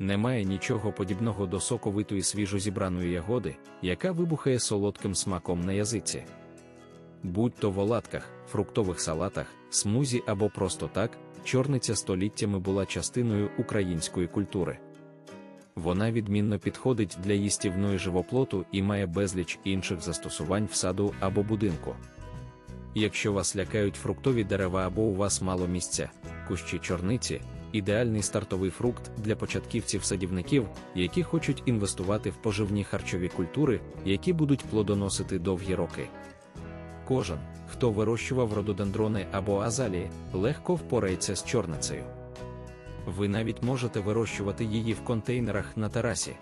Немає нічого подібного до соковитої свіжозібраної ягоди, яка вибухає солодким смаком на язиці. Будь то в оладках, фруктових салатах, смузі або просто так, чорниця століттями була частиною української культури. Вона відмінно підходить для їстівної живоплоту і має безліч інших застосувань в саду або будинку. Якщо вас лякають фруктові дерева або у вас мало місця, кущі чорниці ідеальний стартовий фрукт для початківців-садівників, які хочуть інвестувати в поживні харчові культури, які будуть плодоносити довгі роки. Кожен, хто вирощував рододендрони або азалії, легко впорається з чорницею. Ви навіть можете вирощувати її в контейнерах на терасі.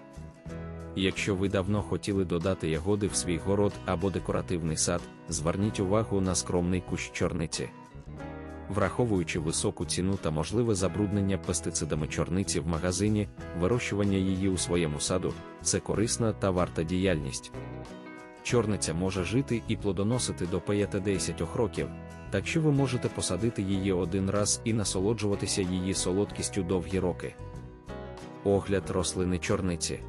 Якщо ви давно хотіли додати ягоди в свій город або декоративний сад, зверніть увагу на скромний кущ чорниці. Враховуючи високу ціну та можливе забруднення пестицидами чорниці в магазині, вирощування її у своєму саду це корисна та варта діяльність. Чорниця може жити і плодоносити до 5-10 років, так що ви можете посадити її один раз і насолоджуватися її солодкістю довгі роки. Огляд рослини чорниці.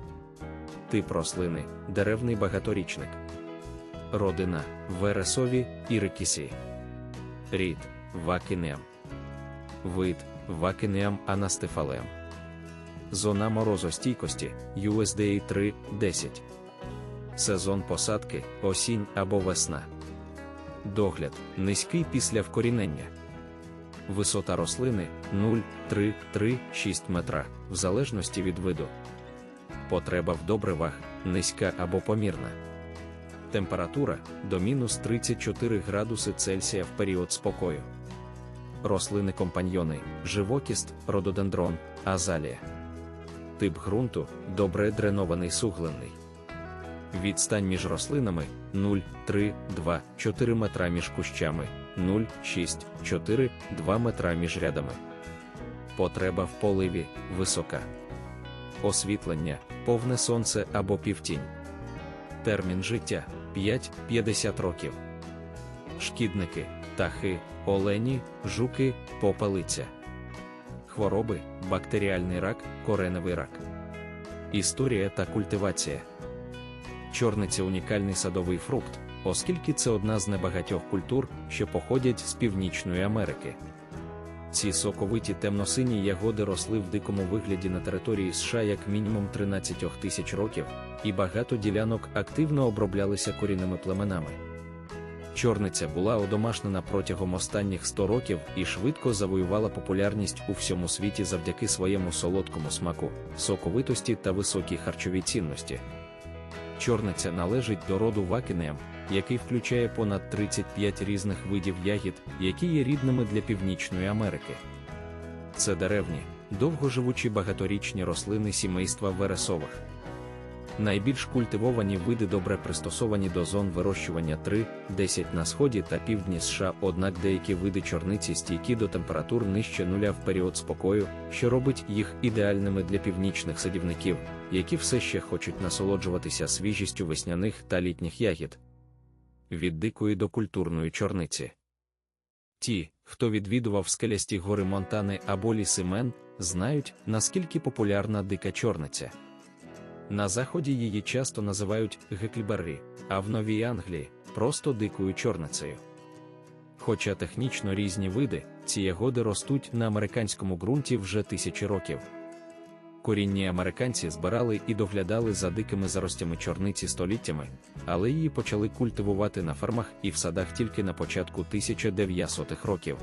Тип рослини деревний багаторічник. Родина вересові ірикісі. Рід Вакинеам. Вид Вакинеам анастефалеам. Зона морозостійкості USDA 3.10. Сезон посадки осінь або весна. Догляд низький після вкорінення. Висота рослини 0,3-3,6 метра, в залежності від виду. Потреба в добривах низька або помірна. Температура до мінус 34 градуси Цельсія в період спокою. Рослини компаньйони, живокіст, рододендрон, азалія. Тип ґрунту добре дренований суглинний. Відстань між рослинами 0,3-2-4 метра між кущами, 0,6-4-2 метра між рядами. Потреба в поливі висока. Освітлення, повне сонце або півтінь. Термін життя 5-50 років. Шкідники, птахи, олені, жуки, попелиця. Хвороби, бактеріальний рак, кореневий рак. Історія та культивація. Чорниця унікальний садовий фрукт, оскільки це одна з небагатьох культур, що походять з Північної Америки. Ці соковиті темно-сині ягоди росли в дикому вигляді на території США як мінімум 13 тисяч років, і багато ділянок активно оброблялися корінними племенами. Чорниця була одомашнена протягом останніх 100 років і швидко завоювала популярність у всьому світі завдяки своєму солодкому смаку, соковитості та високій харчовій цінності. Чорниця належить до роду вакінеам, який включає понад 35 різних видів ягід, які є рідними для Північної Америки. Це деревні, довгоживучі багаторічні рослини сімейства вересових. Найбільш культивовані види добре пристосовані до зон вирощування 3-10 на сході та півдні США, однак деякі види чорниці стійкі до температур нижче нуля в період спокою, що робить їх ідеальними для північних садівників, які все ще хочуть насолоджуватися свіжістю весняних та літніх ягід. Від дикої до культурної чорниці. Ті, хто відвідував скелясті гори Монтани або ліси Мен, знають, наскільки популярна дика чорниця. На заході її часто називають гекліберрі, а в Новій Англії просто дикою чорницею. Хоча технічно різні види, ці ягоди ростуть на американському ґрунті вже тисячі років. Корінні американці збирали і доглядали за дикими заростями чорниці століттями, але її почали культивувати на фермах і в садах тільки на початку 1900-х років.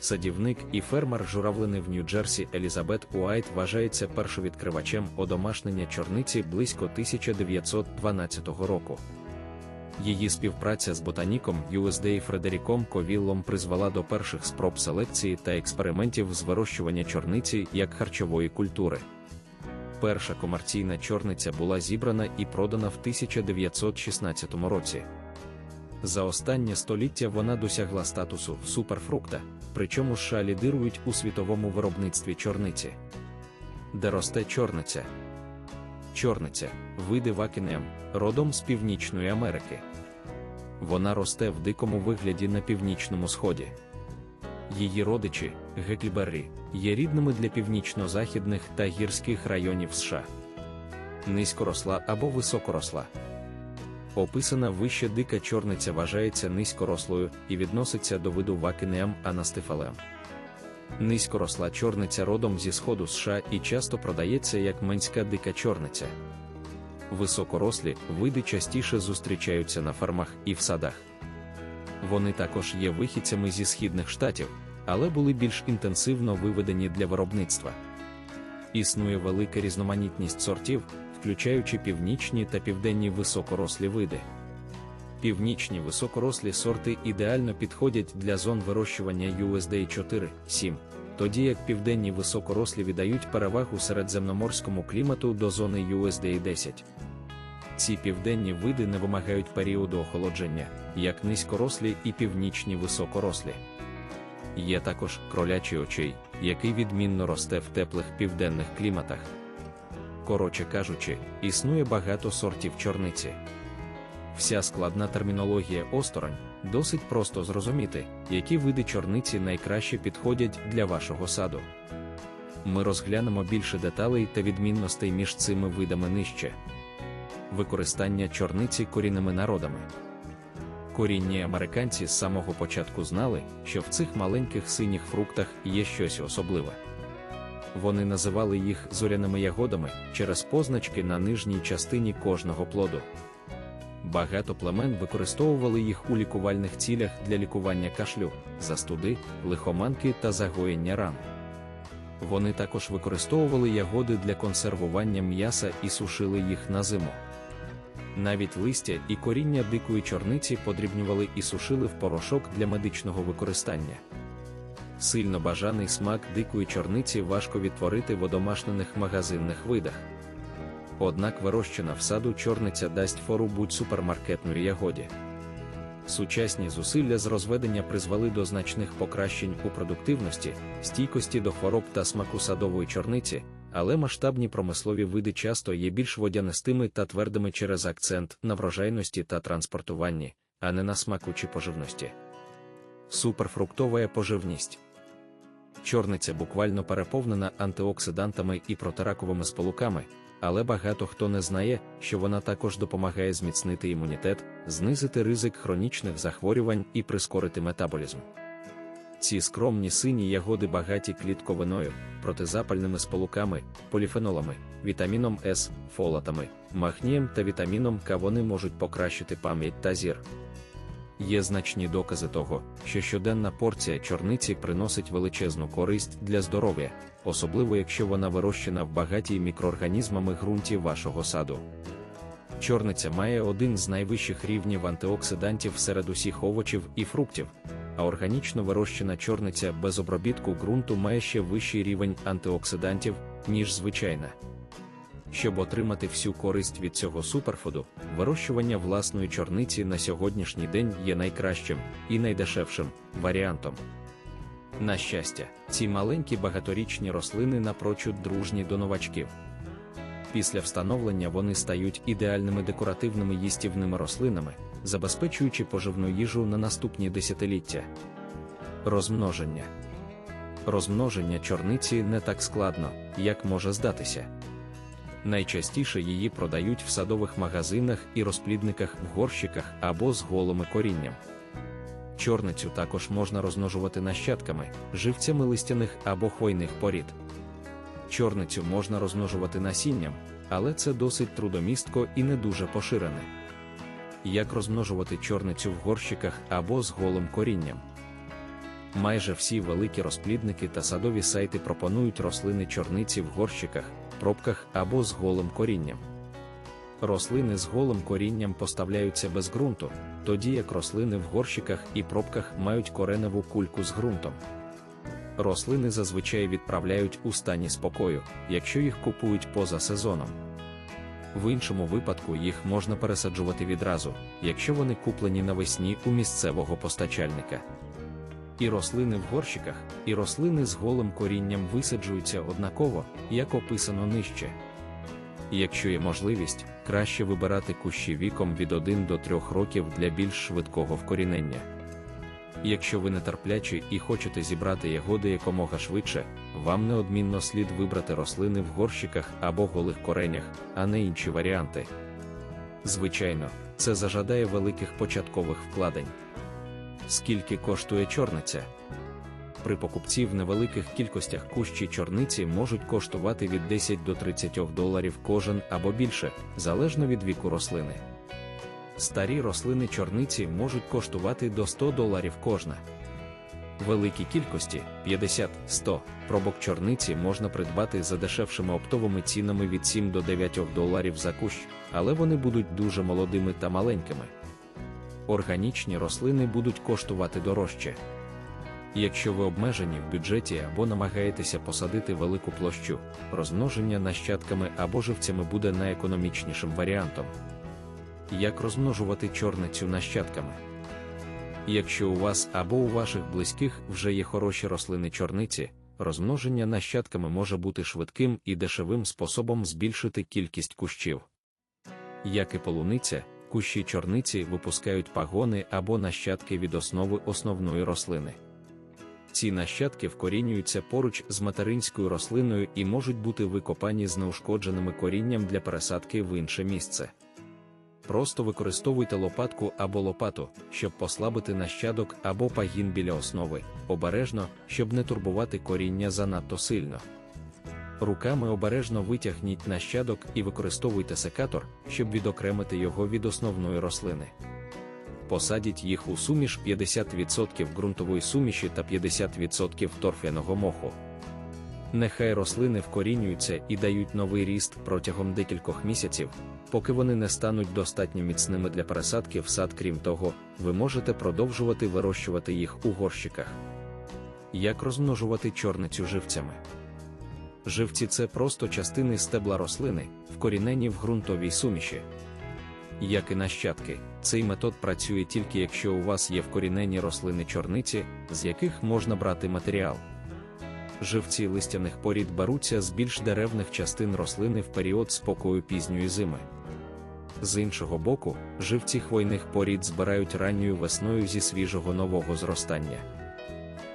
Садівник і фермер журавлини в Нью-Джерсі Елізабет Уайт вважається першовідкривачем одомашнення чорниці близько 1912 року. Її співпраця з ботаніком USDA Фредеріком Ковіллом призвела до перших спроб селекції та експериментів з вирощування чорниці як харчової культури. Перша комерційна чорниця була зібрана і продана в 1916 році. За останнє століття вона досягла статусу суперфрукта, причому США лідирують у світовому виробництві чорниці. Де росте чорниця? Чорниця, види вакінем, родом з Північної Америки. Вона росте в дикому вигляді на північному сході. Її родичі, гекліберрі, є рідними для північно-західних та гірських районів США. Низькоросла або високоросла. Описана вище дика чорниця вважається низькорослою і відноситься до виду вакинеам анастифалеам. Низькоросла чорниця родом зі сходу США і часто продається як менська дика чорниця. Високорослі види частіше зустрічаються на фермах і в садах. Вони також є вихідцями зі східних штатів, але були більш інтенсивно виведені для виробництва. Існує велика різноманітність сортів, включаючи північні та південні високорослі види. Північні високорослі сорти ідеально підходять для зон вирощування USDA 4, 7, тоді як південні високорослі віддають перевагу середземноморському клімату до зони USDA 10. Ці південні види не вимагають періоду охолодження, як низькорослі і північні високорослі. Є також кролячий очей, який відмінно росте в теплих південних кліматах. Коротше кажучи, існує багато сортів чорниці. Вся складна термінологія осторонь досить просто зрозуміти, які види чорниці найкраще підходять для вашого саду. Ми розглянемо більше деталей та відмінностей між цими видами нижче. Використання чорниці корінними народами. Корінні американці з самого початку знали, що в цих маленьких синіх фруктах є щось особливе. Вони називали їх зоряними ягодами через позначки на нижній частині кожного плоду. Багато племен використовували їх у лікувальних цілях для лікування кашлю, застуди, лихоманки та загоєння ран. Вони також використовували ягоди для консервування м'яса і сушили їх на зиму. Навіть листя і коріння дикої чорниці подрібнювали і сушили в порошок для медичного використання. Сильно бажаний смак дикої чорниці важко відтворити в одомашнених магазинних видах. Однак вирощена в саду чорниця дасть фору будь-супермаркетної ягоді. Сучасні зусилля з розведення призвели до значних покращень у продуктивності, стійкості до хвороб та смаку садової чорниці, але масштабні промислові види часто є більш водянистими та твердими через акцент на врожайності та транспортуванні, а не на смаку чи поживності. Суперфруктова поживність. Чорниця буквально переповнена антиоксидантами і протираковими сполуками, але багато хто не знає, що вона також допомагає зміцнити імунітет, знизити ризик хронічних захворювань і прискорити метаболізм. Ці скромні сині ягоди багаті клітковиною, протизапальними сполуками, поліфенолами, вітаміном С, фолатами, магнієм та вітаміном К вони можуть покращити пам'ять та зір. Є значні докази того, що щоденна порція чорниці приносить величезну користь для здоров'я, особливо якщо вона вирощена в багатій мікроорганізмами ґрунті вашого саду. Чорниця має один з найвищих рівнів антиоксидантів серед усіх овочів і фруктів, а органічно вирощена чорниця без обробітку ґрунту має ще вищий рівень антиоксидантів, ніж звичайна. Щоб отримати всю користь від цього суперфуду, вирощування власної чорниці на сьогоднішній день є найкращим і найдешевшим варіантом. На щастя, ці маленькі багаторічні рослини напрочуд дружні до новачків. Після встановлення вони стають ідеальними декоративними їстівними рослинами, забезпечуючи поживну їжу на наступні десятиліття. Розмноження розмноження чорниці не так складно, як може здатися. Найчастіше її продають в садових магазинах і розплідниках в горщиках або з голими корінням. Чорницю також можна розмножувати нащадками, живцями листяних або хвойних порід. Чорницю можна розмножувати насінням, але це досить трудомістко і не дуже поширене. Як розмножувати чорницю в горщиках або з голим корінням? Майже всі великі розплідники та садові сайти пропонують рослини чорниці в горщиках, пробках або з голим корінням. Рослини з голим корінням поставляються без ґрунту, тоді як рослини в горщиках і пробках мають кореневу кульку з ґрунтом. Рослини зазвичай відправляють у стані спокою, якщо їх купують поза сезоном. В іншому випадку їх можна пересаджувати відразу, якщо вони куплені навесні у місцевого постачальника. І рослини в горщиках, і рослини з голим корінням висаджуються однаково, як описано нижче. Якщо є можливість, краще вибирати кущі віком від 1 до 3 років для більш швидкого вкорінення. Якщо ви нетерплячі і хочете зібрати ягоди якомога швидше, вам неодмінно слід вибрати рослини в горщиках або голих коренях, а не інші варіанти. Звичайно, це зажадає великих початкових вкладень. Скільки коштує чорниця? При покупці в невеликих кількостях кущі чорниці можуть коштувати від 10 до 30 доларів кожен або більше, залежно від віку рослини. Старі рослини чорниці можуть коштувати до 100 доларів кожна. Великі кількості 50-100 пробок чорниці можна придбати за дешевшими оптовими цінами від 7 до 9 доларів за кущ, але вони будуть дуже молодими та маленькими. Органічні рослини будуть коштувати дорожче. Якщо ви обмежені в бюджеті або намагаєтеся посадити велику площу, розмноження нащадками або живцями буде найекономічнішим варіантом. Як розмножувати чорницю нащадками? Якщо у вас або у ваших близьких вже є хороші рослини чорниці, розмноження нащадками може бути швидким і дешевим способом збільшити кількість кущів. Як і полуниця, кущі чорниці випускають пагони або нащадки від основи основної рослини. Ці нащадки вкорінюються поруч з материнською рослиною і можуть бути викопані з неушкодженими корінням для пересадки в інше місце. Просто використовуйте лопатку або лопату, щоб послабити нащадок або пагін біля основи, обережно, щоб не турбувати коріння занадто сильно. Руками обережно витягніть нащадок і використовуйте секатор, щоб відокремити його від основної рослини. Посадіть їх у суміш 50% ґрунтової суміші та 50% торфяного моху. Нехай рослини вкорінюються і дають новий ріст протягом декількох місяців, поки вони не стануть достатньо міцними для пересадки в сад. Крім того, ви можете продовжувати вирощувати їх у горщиках. Як розмножувати чорницю живцями? Живці це просто частини стебла рослини, вкорінені в ґрунтовій суміші. Як і нащадки, цей метод працює тільки якщо у вас є вкорінені рослини чорниці, з яких можна брати матеріал. Живці листяних порід беруться з більш деревних частин рослини в період спокою пізньої зими. З іншого боку, живці хвойних порід збирають ранньою весною зі свіжого нового зростання.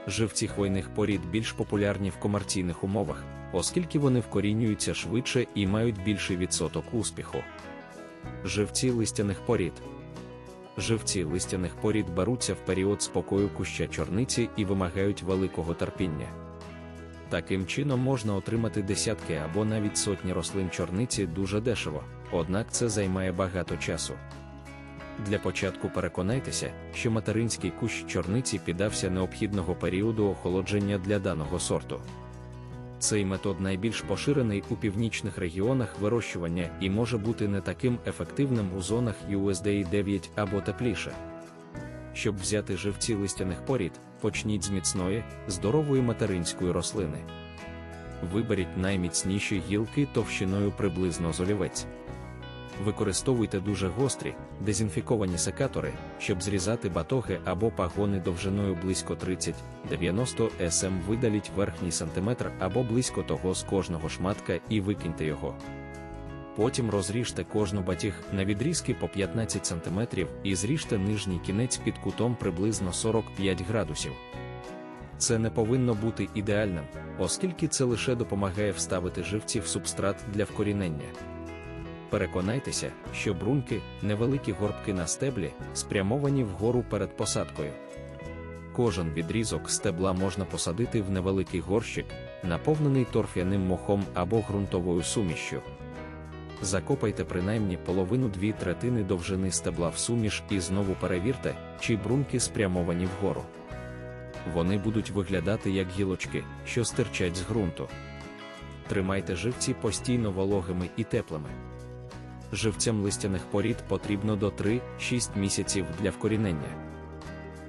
Живці хвойних порід більш популярні в комерційних умовах, оскільки вони вкорінюються швидше і мають більший відсоток успіху. Живці листяних порід. Живці листяних порід беруться в період спокою куща чорниці і вимагають великого терпіння. Таким чином можна отримати десятки або навіть сотні рослин чорниці дуже дешево, однак це займає багато часу. Для початку переконайтеся, що материнський кущ чорниці піддався необхідного періоду охолодження для даного сорту. Цей метод найбільш поширений у північних регіонах вирощування і може бути не таким ефективним у зонах USDA 9 або тепліше. Щоб взяти живці листяних порід, почніть з міцної, здорової материнської рослини. Виберіть найміцніші гілки товщиною приблизно з олівець. Використовуйте дуже гострі, дезінфіковані секатори, щоб зрізати батоги або пагони довжиною близько 30-90 см. Видаліть верхній сантиметр або близько того з кожного шматка і викиньте його. Потім розріжте кожну батіг на відрізки по 15 см і зріжте нижній кінець під кутом приблизно 45 градусів. Це не повинно бути ідеальним, оскільки це лише допомагає вставити живці в субстрат для вкорінення. Переконайтеся, що бруньки, невеликі горбки на стеблі, спрямовані вгору перед посадкою. Кожен відрізок стебла можна посадити в невеликий горщик, наповнений торф'яним мохом або ґрунтовою сумішшю. Закопайте принаймні половину-дві третини довжини стебла в суміш і знову перевірте, чи бруньки спрямовані вгору. Вони будуть виглядати як гілочки, що стирчать з ґрунту. Тримайте живці постійно вологими і теплими. Живцям листяних порід потрібно до 3-6 місяців для вкорінення.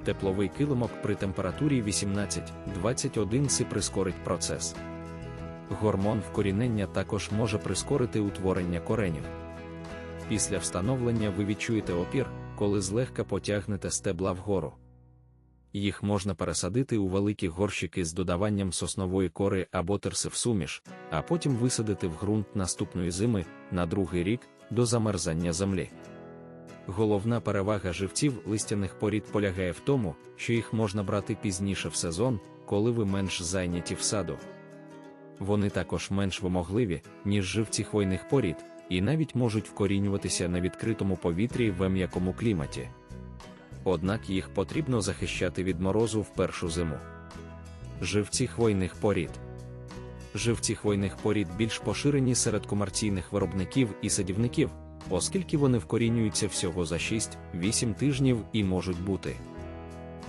Тепловий килимок при температурі 18-21 си прискорить процес. Гормон вкорінення також може прискорити утворення коренів. Після встановлення ви відчуєте опір, коли злегка потягнете стебла вгору. Їх можна пересадити у великі горщики з додаванням соснової кори або терси в суміш, а потім висадити в ґрунт наступної зими на другий рік до замерзання землі. Головна перевага живців листяних порід полягає в тому, що їх можна брати пізніше в сезон, коли ви менш зайняті в саду. Вони також менш вимогливі, ніж живці хвойних порід, і навіть можуть вкорінюватися на відкритому повітрі в м'якому кліматі. Однак їх потрібно захищати від морозу в першу зиму. Живці хвойних порід. Живці хвойних порід більш поширені серед комерційних виробників і садівників, оскільки вони вкорінюються всього за 6-8 тижнів і можуть бути